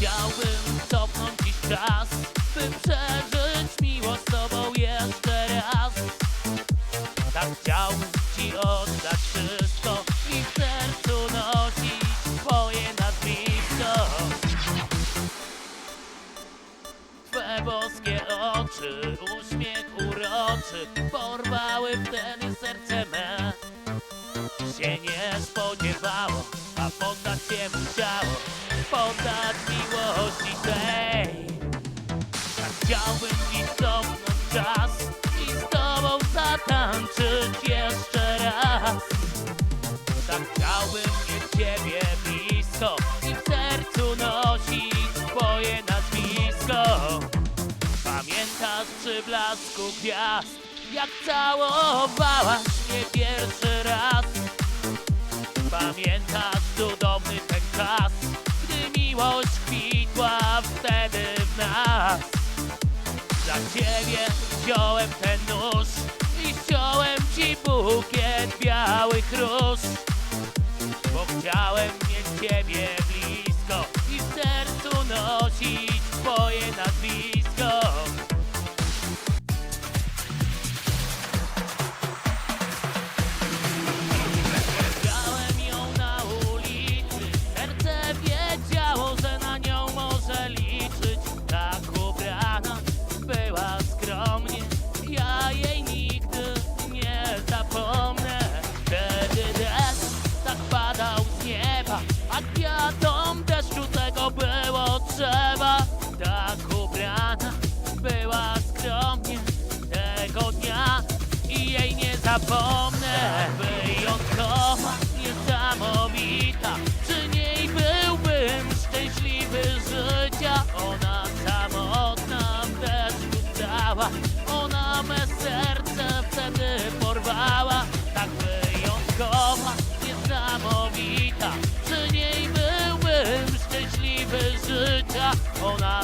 chciałbym cofnąć dziś czas By przeżyć miłość z tobą jeszcze raz. Tak chciałbym ci oddać wszystko I w sercu nosić twoje nazwisko. Twe boskie oczy, uśmiech uroczy Porwały wtedy serce me. Się nie spodziewało, a poddać się musiało Poddać miłości tej. Tak chciałbym dziś cofnąć czas I z tobą zatańczyć jeszcze raz. Tak chciałbym mieć ciebie blisko I w sercu nosić twoje nazwisko. Pamiętasz przy blasku gwiazd Jak całowałaś mnie pierwszy raz? Pamiętasz cudowny ten czas miłość kwitła wtedy w nas. Dla ciebie wziąłem ten nóż I ściąłem ci bukiet białych róż Bo chciałem mieć ciebie zapomnę Wyjątkowa, niesamowita. Przy niej byłbym szczęśliwy życia. Ona samotna w deszczu stała Ona me serce wtedy porwała. Tak wyjątkowa, niesamowita. Przy niej byłbym szczęśliwy życia. Ona